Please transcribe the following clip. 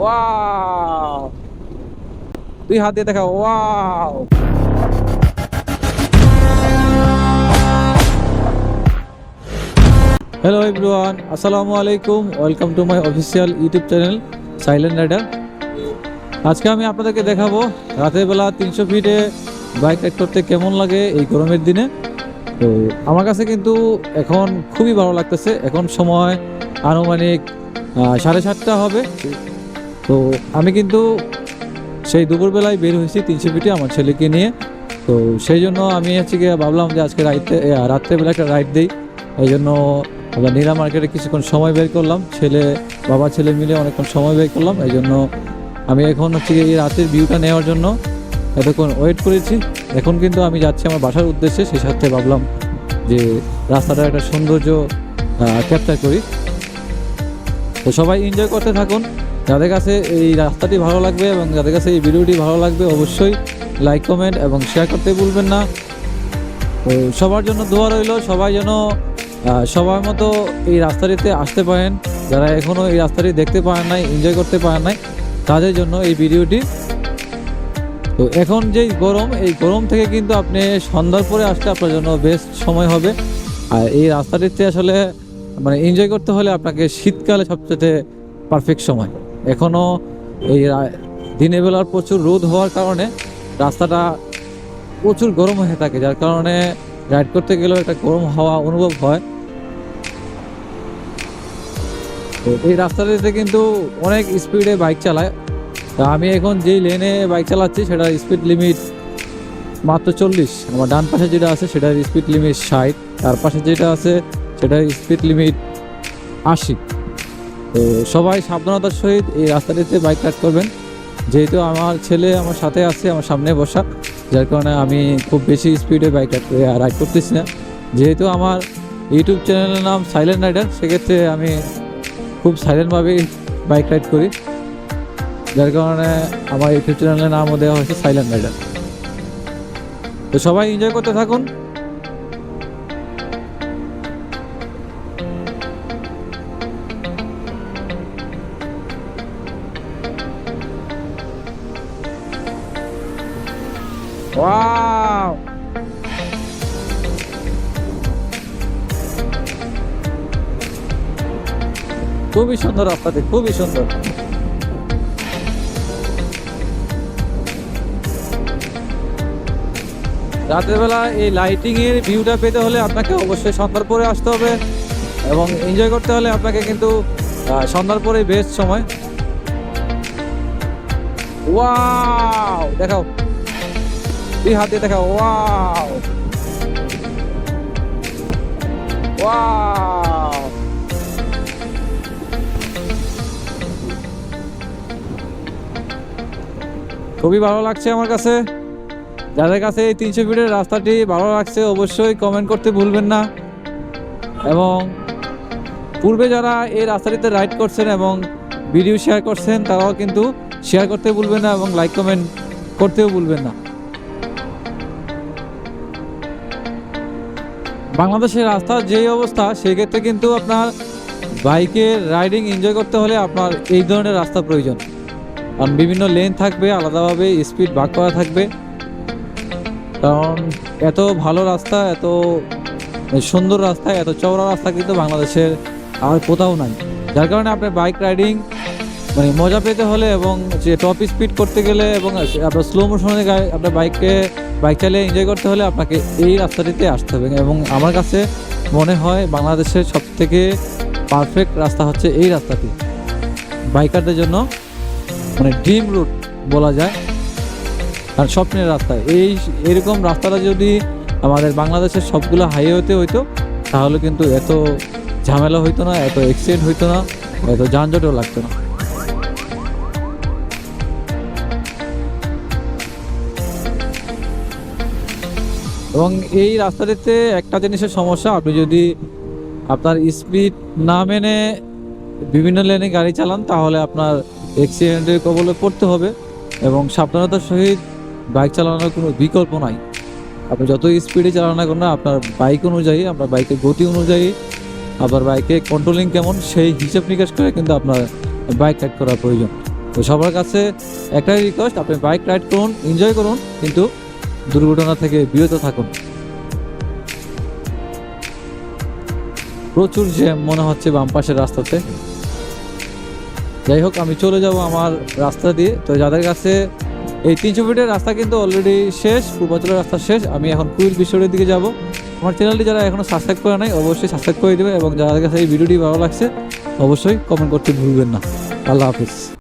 Wow তুই হাত দিয়ে দেখা ওয়াও হ্যালো এভরিওয়ান আসসালামু আলাইকুম welcome to my official YouTube channel Silent Rider আজকে আমি আপনাদেরকে দেখাবো রাতের বেলা তিনশো ফিটে বাইক রাইড করতে কেমন লাগে এই গরমের দিনে। তো আমার কাছে কিন্তু এখন খুবই ভালো লাগতেছে। এখন সময় আনুমানিক সাড়ে সাতটা হবে। তো আমি কিন্তু সেই দুপুরবেলায় বের হয়েছি তিনশো ফিটে আমার ছেলেকে নিয়ে। তো সেই জন্য আমি হচ্ছে গিয়ে ভাবলাম যে আজকে রাইতে রাত্রেবেলা একটা রাইড দিই। এই জন্য আমরা নীলা মার্কেটে কিছুক্ষণ সময় বের করলাম। ছেলে, বাবা, ছেলে মিলে অনেকক্ষণ সময় বের করলাম। এই জন্য আমি এখন হচ্ছে গিয়ে এই রাতের ভিউটা নেওয়ার জন্য এতক্ষণ ওয়েট করেছি। এখন কিন্তু আমি যাচ্ছি আমার বাসার উদ্দেশ্যে। সেই সাথে ভাবলাম যে রাস্তাটার একটা সৌন্দর্য ক্যাপচার করি। তো সবাই এনজয় করতে থাকুন। যাদের কাছে এই রাস্তাটি ভালো লাগবে এবং যাদের কাছে এই ভিডিওটি ভালো লাগবে অবশ্যই লাইক, কমেন্ট এবং শেয়ার করতে ভুলবেন না। তো সবার জন্য দোয়া রইল, সবাই যেন সবার মতো এই রাস্তাটিতে আসতে পারেন। যারা এখনও এই রাস্তাটি দেখতে পারেন নাই এনজয় করতে পারেন নাই, তাদের জন্য এই ভিডিওটি। তো এখন যেই গরম, এই গরম থেকে কিন্তু আপনি সন্ধ্যার পরে আসতে আপনার জন্য বেস্ট সময় হবে। আর এই রাস্তাটিতে আসলে মানে এনজয় করতে হলে আপনাকে শীতকালে সবচেয়ে পারফেক্ট সময়। এখনও এই দিনের বেলার প্রচুর রোদ হওয়ার কারণে রাস্তাটা প্রচুর গরম হয়ে থাকে, যার কারণে রাইড করতে গেলেও একটা গরম হাওয়া অনুভব হয়। এই রাস্তাটিতে কিন্তু অনেক স্পিডে বাইক চালায়। তা আমি এখন যেই লেনে বাইক চালাচ্ছি সেটার স্পিড লিমিট মাত্র চল্লিশ। আমার ডান পাশে যেটা আছে সেটার স্পিড লিমিট ষাট। তার পাশে যেটা আছে সেটার স্পিড লিমিট আশি। সবাই সাবধানতার সহিত এই রাস্তাটিতে বাইক রাইড করবেন। যেহেতু আমার ছেলে আমার সাথে আছে, আমার সামনে বসা, যার কারণে আমি খুব বেশি স্পিডে বাইক রাইড করতেছি না। যেহেতু আমার ইউটিউব চ্যানেলের নাম সাইলেন্ট রাইডার সেক্ষেত্রে আমি খুব সাইলেন্টভাবেই বাইক রাইড করি। যার কারণে আমার ইউটিউব চ্যানেলের নামও দেওয়া হয়েছে সাইলেন্ট রাইডার তো সবাই এনজয় করতে থাকুন। ওয়াও খুবই সুন্দর রাস্তাটি, খুবই সুন্দর। রাতের বেলা এই লাইটিং এর ভিউটা পেতে হলে আপনাকে অবশ্যই সন্ধ্যার পরে আসতে হবে এবং এনজয় করতে হলে আপনাকে কিন্তু সন্ধ্যার পরে বেস্ট সময়। ওয়াও দেখাও। দিয়ে দেখাও, ওয়াও। ওয়াও। খুবই ভালো লাগছে আমার কাছে। যাদের কাছে এই তিনশো ফিটের রাস্তাটি ভালো লাগছে, অবশ্যই কমেন্ট করতে ভুলবেন না। এবং পূর্বে যারা এই রাস্তাটিতে রাইড করছেন এবং ভিডিও শেয়ার করছেন, তারাও কিন্তু শেয়ার করতে ভুলবেন না এবং লাইক কমেন্ট করতেও ভুলবেন না। বাংলাদেশের রাস্তার যেই অবস্থা সেক্ষেত্রে কিন্তু আপনার বাইকে রাইডিং এনজয় করতে হলে আপনার এই ধরনের রাস্তা প্রয়োজন। কারণ বিভিন্ন লেন থাকবে, আলাদাভাবে স্পিড ভাগ করা থাকবে। কারণ এত ভালো রাস্তা, এত সুন্দর রাস্তা, এত চওড়া রাস্তা কিন্তু বাংলাদেশের আর কোথাও নাই। যার কারণে আপনার বাইক রাইডিং মানে মজা পেতে হলে এবং যে টপ স্পিড করতে গেলে এবং আপনার স্লো মোশনে আপনার বাইককে বাইক চালিয়ে এনজয় করতে হলে আপনাকে এই রাস্তাটিতে আসতে হবে। এবং আমার কাছে মনে হয় বাংলাদেশের সব থেকে পারফেক্ট রাস্তা হচ্ছে এই রাস্তাটি। বাইকারদের জন্য মানে ড্রিম রুট বলা যায়। আর স্বপ্নের রাস্তা। এই এরকম রাস্তাটা যদি আমাদের বাংলাদেশের সবগুলো হাইওয়েতে হইতো, তাহলে কিন্তু এত ঝামেলা হইতো না, এত অ্যাক্সিডেন্ট হইতো না এত যানজটও লাগতো না। এবং এই রাস্তাটিতে একটা জিনিসের সমস্যা, আপনি যদি আপনার স্পিড না মেনে বিভিন্ন লেনে গাড়ি চালান, তাহলে আপনার অ্যাক্সিডেন্টের কবলে পড়তে হবে এবং সাবধানতার সহিত বাইক চালানোর কোনো বিকল্প নাই। আপনি যত স্পিডে চালান না আপনার বাইক অনুযায়ী, আপনার বাইকের গতি অনুযায়ী, আপনার বাইকে কন্ট্রোলিং কেমন, সেই হিসেব নিকাশ করে কিন্তু আপনার বাইক রাইড করা প্রয়োজন। তো সবার কাছে একটাই রিকোয়েস্ট আপনি বাইক রাইড করুন এনজয় করুন, কিন্তু দুর্ঘটনা থেকে বিরত থাকুন। প্রচুর জ্যাম মনে হচ্ছে বাম পাশের রাস্তাতে। যাই হোক, আমি চলে যাব আমার রাস্তা দিয়ে। তো যাদের কাছে এই তিনশো ফিটের রাস্তা কিন্তু অলরেডি শেষ, পূর্বাচলের রাস্তা শেষ, আমি এখন কুইল বিশ্বরের দিকে যাব। আমার চ্যানেলটি যারা এখনও সাবস্ক্রাইব করে নাই, অবশ্যই সাবস্ক্রাইব করে দেবে এবং যাদের কাছে এই ভিডিওটি ভালো লাগছে, অবশ্যই কমেন্ট করতে ভুলবেন না। আল্লাহ হাফিজ।